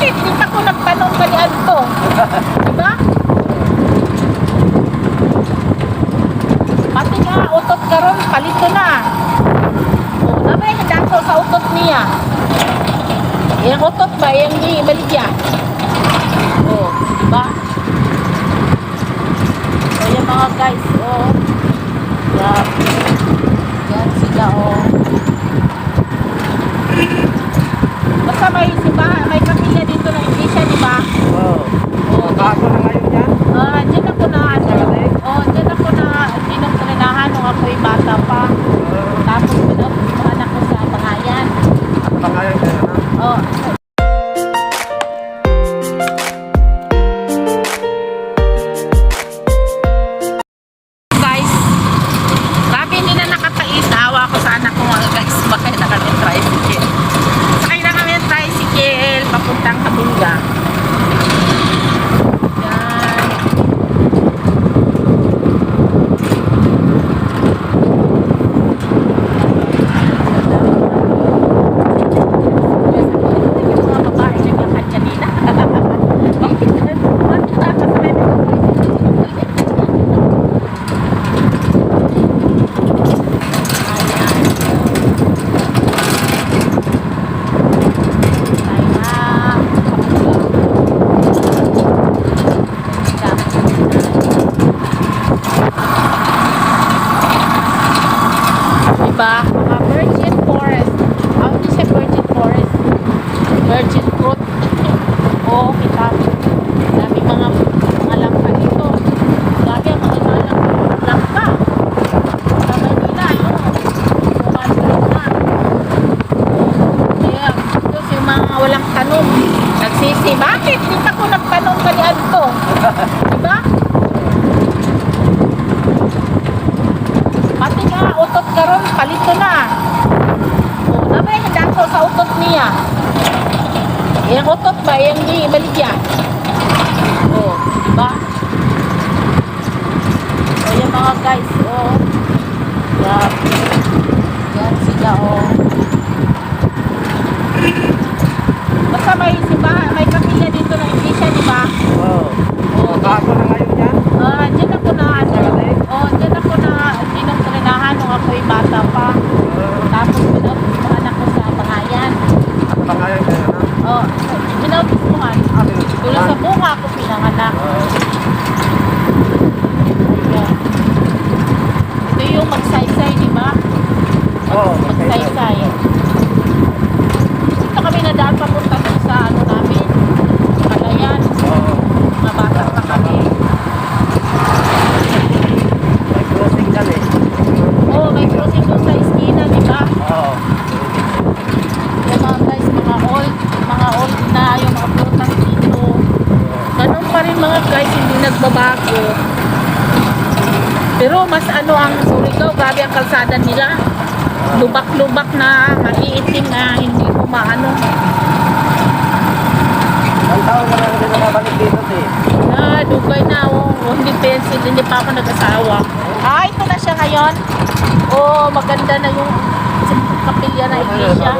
bakit? Di pa ko nagtanong balian ko. Diba? Pati nga, utot karon palito na. O, namay dako sa utot niya. Yung utot ba, yung ibaligya. O, diba? So, yung mga guys, o. Yan Diba? Mga virgin forest. Ano di siya virgin forest? Virgin fruit. Oo, kita. Dami mga mga langka dito. Grabe ang mga lang langka. Sa Manila, no? Kumain na. Kaya, tapos yung mga walang tanong, nagsisi, bakit? Di pa ko nagtanong kalian ko. Diba? Pati nga, utot karon palito na. O, namay dako sa utot niya. Yung utot ba, yung ibaligya. O, diba? O, yung mga guys, o. Yan. Yan sila, o. Basta may, diba, may kapilya dito na hindi siya, diba? Oo. O, Bago na ngayon yan. Ah, dyan ako na, ano, oh, dyan ako na, dinoktrinahan nung ako'y bata pa. Oo. Tapos, pinag-anak ko sa pangayan. Ano ba ngayon yan? ano? Oh, pinag-anak Ano? Tulo sa bunga ako pinanganak. Oo. Ayan. Ito yung magsaysay, di ba? Oo. Magsaysay. Dito kami nadaan papunta dun sa ano namin. Kalayan. Oo. Mga bata pa kami. May crossing dyan eh. Oh, may crossing doon sa iskina, di ba? Oo. Yung mga guys, mga old, mga old na, yung mga protang dito. Ganun pa rin mga guys, hindi nagbabago. Pero mas ano ang Surigao, grabe ang kalsada nila. Lubak-lubak na, maiitim na, hindi ko maano. Ang taon na lang din nakabalik dito eh. Ah, dugay na, oh. oh hindi pencil, hindi pa ako nag-asawa. Ah, ito na siya ngayon. Oh, maganda na yung kapilya na iglesia.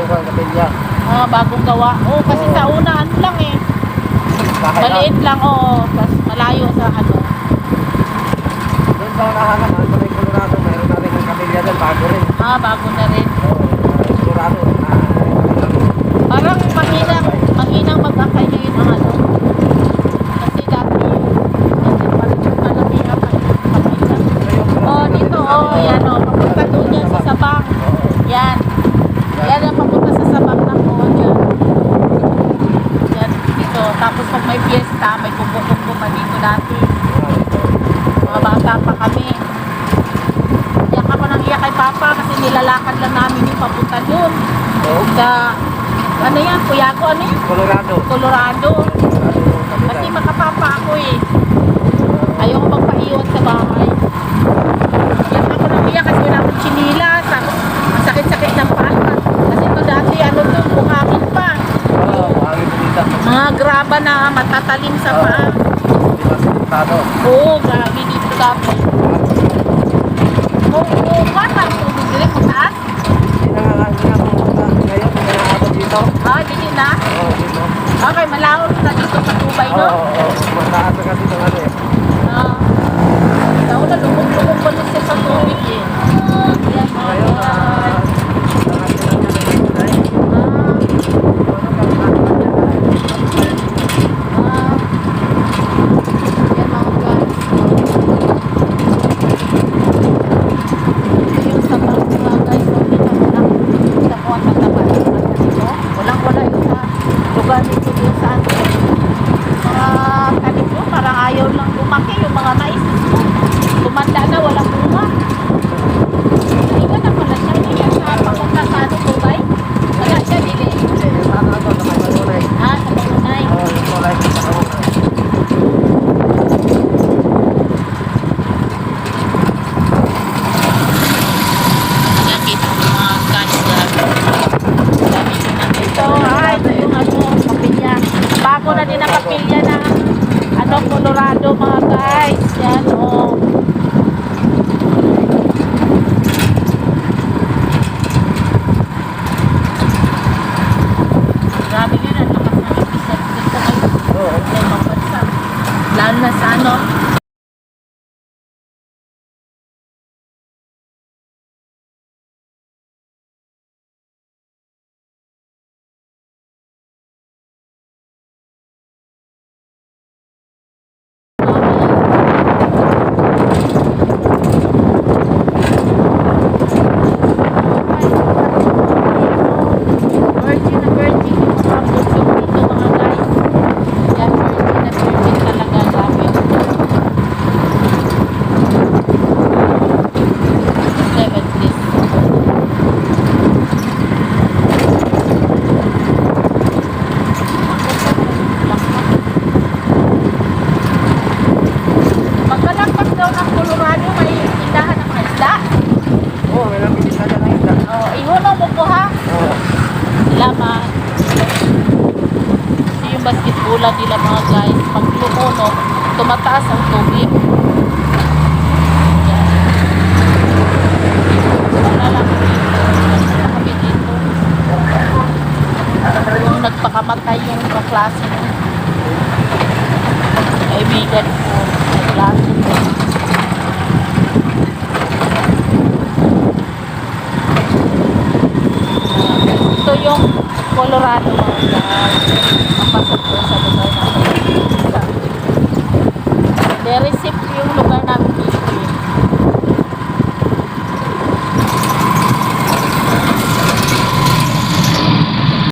Ah, bagong gawa. Oh, kasi sa una, ano lang eh. Maliit lang, oo. Malayo sa ano. Doon sa unahan naman, sa may Colorado, mayroon na rin ang kapilya doon. Bago rin. Ah, bago na rin. Oo. sa Colorado. na- Parang mahinang, mahinang mag-akay ngayon ang ano. Kasi dati, dati pa rin yung malaki ang kapila. Oh, dito, oh, yan, oh. Papunta doon yan sa Sabang. Yan. Yan ang papunta sa Sabang na po. Yan. Yan, dito. Tapos pag may fiesta, may kumbo-kumbo pa dito dati. Mga bata pa kami. Iyak ako nang iyak kay Papa kasi nilalakad lang namin yung papunta doon. Oo. Sa, ano yan, Puyago, ano yan? Colorado. Colorado. Kasi makapapa ako eh. Ayoko magpaiwan sa bahay. Iyak ako nang iyak kasi wala akong chinilas. Sakit-sakit ng paa. Kasi ito dati, ano to, bukangin pa. Oo, hangin dito. Mga graba na matatalim sa paa. Oo, grabe sabi. Kung buka, parang tubig dili kung saan? Hindi na nakapunta ngayon. Dito. Ah, dili na? Oo, oh, dito. Okay, na dito sa tubay, no? Oo, oo. Oh, oh. Mataas na dito nga eh. Ah. Ito na lumog-lumog pa sa tubig eh. Ayan, mga mataas gitbulan nila mga guys. Pag lumuno tumataas ang tubig. Nung nagpakamatay yung kaklase ko kaibigan ko kaklase ko ito yung Colorado mga